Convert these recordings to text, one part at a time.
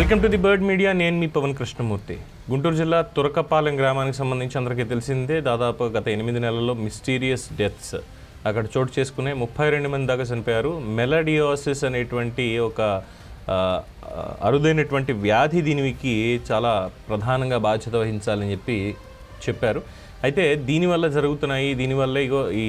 Welcome to the Bird Media. నేను మీ పవన్ కృష్ణమూర్తి. గుంటూరు జిల్లా తురకపాలెం గ్రామానికి సంబంధించి అందరికీ తెలిసిందే దాదాపు గత ఎనిమిది నెలల్లో మిస్టీరియస్ డెత్స్. అక్కడ చోటు చేసుకునే ముప్పై రెండు మంది దాకా చనిపోయారు. మెలడియోసిస్ అనేటువంటి ఒక అరుదైనటువంటి వ్యాధి దీనికి చాలా ప్రధానంగా బాధ్యత వహించాలని చెప్పి చెప్పారు. అయితే దీనివల్ల జరుగుతున్నాయి దీనివల్ల ఇగో ఈ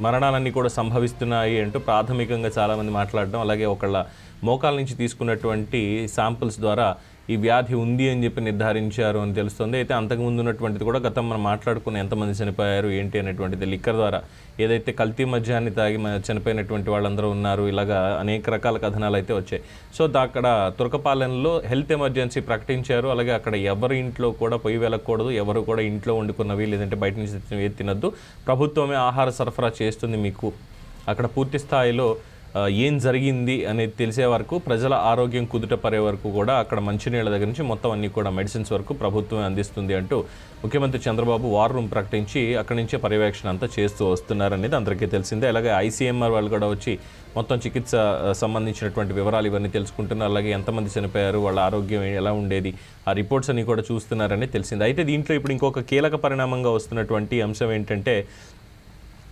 మరణాలన్నీ కూడా సంభవిస్తున్నాయి అంటూ ప్రాథమికంగా చాలామంది మాట్లాడడం అలాగే ఒకళ్ళ మోకాల నుంచి తీసుకున్నటువంటి శాంపిల్స్ ద్వారా ఈ వ్యాధి ఉంది అని చెప్పి నిర్ధారించారు అని తెలుస్తుంది. అయితే అంతకుముందు ఉన్నటువంటిది కూడా గతం మనం మాట్లాడుకుని ఎంతమంది చనిపోయారు ఏంటి అనేటువంటిది లిక్కర్ ద్వారా. ఏదైతే కల్తీ మద్యాన్ని తాగి చనిపోయినటువంటి వాళ్ళందరూ ఉన్నారు ఇలాగా అనేక రకాల కథనాలు అయితే వచ్చాయి. సో అక్కడ తురకపాలెంలో హెల్త్ ఎమర్జెన్సీ ప్రకటించారు. అలాగే అక్కడ ఎవరి ఇంట్లో కూడా పొయ్యి వెళ్ళకూడదు ఎవరు కూడా ఇంట్లో వండుకున్నవి లేదంటే బయట నుంచి తెచ్చినవి తినద్దు. ప్రభుత్వమే ఆహార సరఫరా చేస్తుంది మీకు. అక్కడ పూర్తి స్థాయిలో ఏం జరిగింది అనేది తెలిసే వరకు ప్రజల ఆరోగ్యం కుదుట పరే వరకు కూడా అక్కడ మంచినీళ్ళ దగ్గర నుంచి మొత్తం అన్ని కూడా మెడిసిన్స్ వరకు ప్రభుత్వం అందిస్తుంది అంటూ ముఖ్యమంత్రి చంద్రబాబు వార్ రూమ్ ప్రకటించి అక్కడి నుంచే పర్యవేక్షణ అంతా చేస్తూ వస్తున్నారనేది అందరికీ తెలిసిందే. అలాగే ఐసీఎంఆర్ వాళ్ళు కూడా వచ్చి మొత్తం చికిత్స సంబంధించినటువంటి వివరాలు ఇవన్నీ తెలుసుకుంటున్నారు. అలాగే ఎంతమంది చనిపోయారు వాళ్ళ ఆరోగ్యం ఎలా ఉండేది ఆ రిపోర్ట్స్ అన్ని కూడా చూస్తున్నారని తెలిసింది. అయితే దీంట్లో ఇప్పుడు ఇంకొక కీలక పరిణామంగా వస్తున్నటువంటి అంశం ఏంటంటే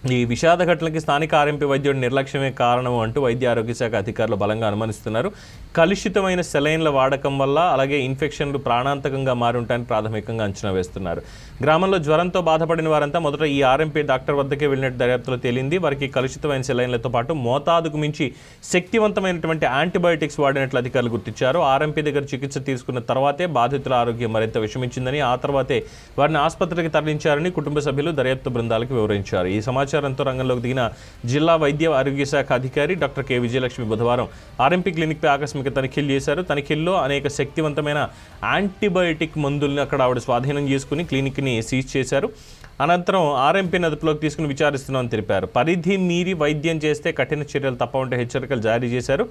ఈ విషాద ఘటనకి స్థానిక ఆర్ఎంపీ వైద్యుడి నిర్లక్ష్యమే కారణం అంటూ వైద్య ఆరోగ్య శాఖ అధికారులు బలంగా అనుమానిస్తున్నారు. కలుషితమైన సెలైన్ల వాడకం వల్ల అలాగే ఇన్ఫెక్షన్లు ప్రాణాంతకంగా మారి ఉంటాయని ప్రాథమికంగా అంచనా వేస్తున్నారు. గ్రామంలో జ్వరంతో బాధపడిన వారంతా మొదట ఈ ఆర్ఎంపీ డాక్టర్ వద్దకే వెళ్ళినట్టు దర్యాప్తులో తేలింది. వారికి కలుషితమైన సెలైన్లతో పాటు మోతాదుకు మించి శక్తివంతమైనటువంటి యాంటీబయోటిక్స్ వాడినట్లు అధికారులు గుర్తించారు. ఆర్ఎంపీ దగ్గర చికిత్స తీసుకున్న తర్వాతే బాధితుల ఆరోగ్యం మరింత విషమించిందని ఆ తర్వాతే వారిని ఆసుపత్రికి తరలించారని కుటుంబ సభ్యులు దర్యాప్తు బృందాలకు వివరించారు. ఈ సమాచారంతో రంగంలోకి దిగిన జిల్లా వైద్య ఆరోగ్య శాఖ అధికారి డాక్టర్ కె విజయలక్ష్మి బుధవారం ఆర్ఎంపీ క్లినిక్పై ఆకస్మిక తనిఖీలు చేశారు. తనిఖీల్లో అనేక శక్తివంతమైన యాంటీబయోటిక్ మందుల్ని అక్కడ ఆవిడ స్వాధీనం చేసుకుని క్లినిక్ని సీజ్ చేశారు. అనంతరం ఆర్ఎంపీ అదుపులోకి తీసుకుని విచారిస్తున్నామని తెలిపారు. పరిధి మీరి వైద్యం చేస్తే కఠిన చర్యలు తప్ప ఉంటే హెచ్చరికలు జారీ చేశారు.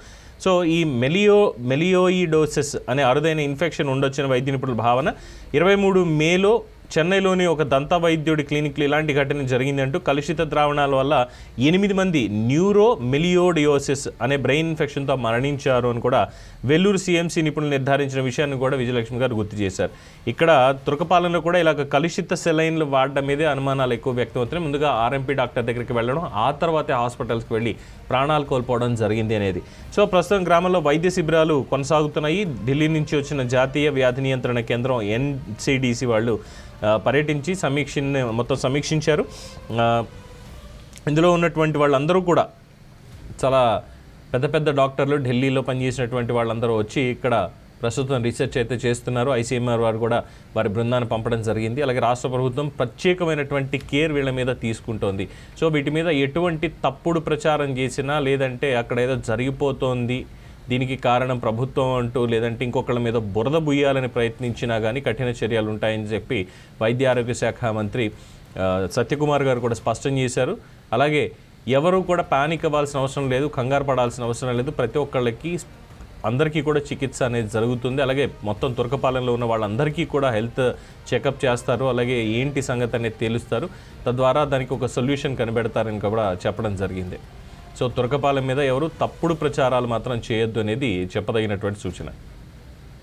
సో ఈ మెలియో మెలియోయిడోసిస్ అనే అరుదైన ఇన్ఫెక్షన్ ఉండొచ్చిన వైద్య నిపుణుల భావన ఇరవై మూడు మేలో చెన్నైలోని ఒక దంత వైద్యుడి క్లినిక్లో ఇలాంటి ఘటన జరిగిందంటూ కలుషిత ద్రావణాల వల్ల ఎనిమిది మంది న్యూరో మెలియోడియోసిస్ అనే బ్రెయిన్ ఇన్ఫెక్షన్తో మరణించారు అని కూడా వెల్లూరు సీఎంసీ నిపుణులు నిర్ధారించిన విషయాన్ని కూడా విజయలక్ష్మి గారు గుర్తు చేశారు. ఇక్కడ తురకపాలెంలో కూడా ఇలాగ కలుషిత సెలైన్లు వాడడం మీదే అనుమానాలు ఎక్కువ వ్యక్తం అవుతున్నాయి ముందుగా ఆర్ఎంపీ డాక్టర్ దగ్గరికి వెళ్ళడం ఆ తర్వాతే హాస్పిటల్స్కి వెళ్ళి ప్రాణాలు కోల్పోవడం జరిగింది అనేది. సో ప్రస్తుతం గ్రామంలో వైద్య శిబిరాలు కొనసాగుతున్నాయి. ఢిల్లీ నుంచి వచ్చిన జాతీయ వ్యాధి నియంత్రణ కేంద్రం ఎన్సిడిసి వాళ్ళు పర్యటించి సమీక్ష మొత్తం సమీక్షించారు. ఇందులో ఉన్నటువంటి వాళ్ళందరూ కూడా చాలా పెద్ద పెద్ద డాక్టర్లు ఢిల్లీలో పనిచేసినటువంటి వాళ్ళందరూ వచ్చి ఇక్కడ ప్రస్తుతం రీసెర్చ్ అయితే చేస్తున్నారు. ఐసీఎంఆర్ వారు కూడా వారి బృందాన్ని పంపడం జరిగింది. అలాగే రాష్ట్ర ప్రభుత్వం ప్రత్యేకమైనటువంటి కేర్ వీళ్ళ మీద తీసుకుంటోంది. సో వీటి మీద ఎటువంటి తప్పుడు ప్రచారం చేసినా లేదంటే అక్కడ ఏదో జరిగిపోతోంది దీనికి కారణం ప్రభుత్వం అంటూ లేదంటే ఇంకొకళ్ళ మీద బురద బుయ్యాలని ప్రయత్నించినా కానీ కఠిన చర్యలు ఉంటాయని చెప్పి వైద్య ఆరోగ్య శాఖ మంత్రి సత్యకుమార్ గారు కూడా స్పష్టం చేశారు. అలాగే ఎవరు కూడా పానిక్ అవ్వాల్సిన అవసరం లేదు కంగారు పడాల్సిన అవసరం లేదు. ప్రతి ఒక్కళ్ళకి అందరికీ కూడా చికిత్స అనేది జరుగుతుంది. అలాగే మొత్తం తురకపాలెంలో ఉన్న వాళ్ళందరికీ కూడా హెల్త్ చెకప్ చేస్తారు. అలాగే ఏంటి సంగతి అనేది తేలుస్తారు. తద్వారా దానికి ఒక సొల్యూషన్ కనిపెడతారని కూడా చెప్పడం జరిగింది. సో తురకపాలెం మీద ఎవరు తప్పుడు ప్రచారాలు మాత్రం చేయొద్దు అనేది చెప్పదగినటువంటి సూచన.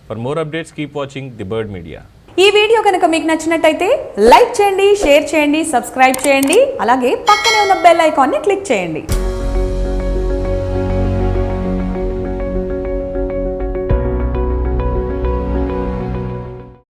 For more updates keep watching the Bird Media ఈ వీడియో కనుక మీకు నచ్చినట్టయితే లైక్ చేయండి షేర్ చేయండి సబ్స్క్రైబ్ చేయండి అలాగే పక్కనే ఉన్న బెల్ ఐకాన్ని క్లిక్ చేయండి.